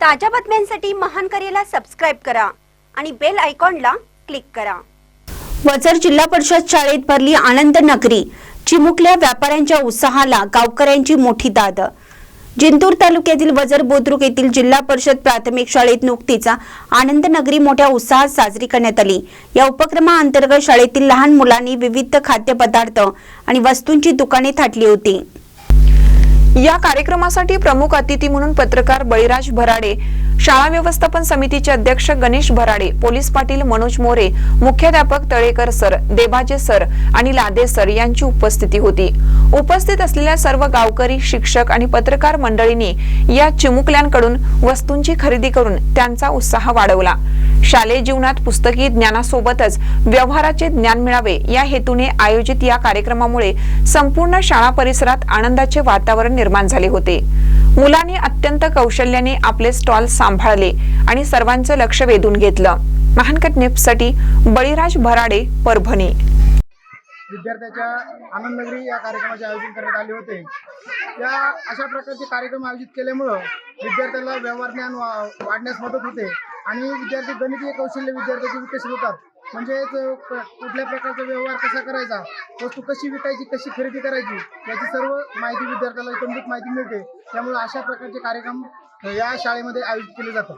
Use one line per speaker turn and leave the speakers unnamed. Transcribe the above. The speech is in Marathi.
ताज्या बातम्यांसाठी महान करेला सबस्क्राईब करा आणि बेल आयकॉनला क्लिक करा. वजर जिल्हा परिषद शाळेत भरली आनंद नगरी चिमुकल्या व्यापाऱ्यांच्या उत्साहाला गावकऱ्यांची मोठी दाद. जिंतूर तालुक्यातील वजर बुद्रुक येथील जिल्हा परिषद प्राथमिक शाळेत नुकतीचा आनंद नगरी मोठ्या उत्साहात साजरी करण्यात आली. या उपक्रमाअंतर्गत शाळेतील लहान मुलांनी विविध खाद्यपदार्थ आणि वस्तूंची दुकाने थाटली होती.
या कार्यक्रमासाठी प्रमुख अतिथी म्हणून पत्रकार बळीराज भराडे शाळा व्यवस्थापन समितीचे अध्यक्ष गणेश भराडे पोलीस पाटील मनोज मोरे मुख्याध्यापक तळेकर सर देबाजे सर आणि लादे सर यांची उपस्थिती होती. उपस्थित असलेल्या सर्व गावकरी शिक्षक आणि पत्रकार मंडळींनी या चिमुकल्यांकडून वस्तूंची खरेदी करून त्यांचा उत्साह वाढवला. शालेय जीवनात पुस्तकी ज्ञानासोबतच व्यवहाराचे ज्ञान मिळावे या हेतूने आयोजित या कार्यक्रमामुळे संपूर्ण शाळा परिसरात आनंदाचे वातावरण निर्माण झाले होते. मुलांनी अत्यंत कौशल्याने आपले स्टॉल सांभाळले आणि सर्वांचं लक्ष वेधून घेतलं. महानकट नेपसाठी बळीराज भराडे परभणी.
विद्यार्थ्याच्या आनंदगिरी या कार्यक्रमाचे आयोजन करण्यात आले होते. या अशा प्रकारचे कार्यक्रम आयोजित केल्यामुळं विद्यार्थ्याला व्यवहार ज्ञान वाढण्यास मदत होते. आणि विद्यार्थी गणितीय कौशल्य विद्यार्थ्याचे विकसित होतात. म्हणजेच कुठल्या प्रकारचा व्यवहार कसा करायचा वस्तू कशी विकायची कशी खरेदी करायची याची सर्व माहिती विद्यार्थ्याला एकंदरीत माहिती मिळते. त्यामुळे अशा प्रकारचे कार्यक्रम या शाळेमध्ये आयोजित केले जातात.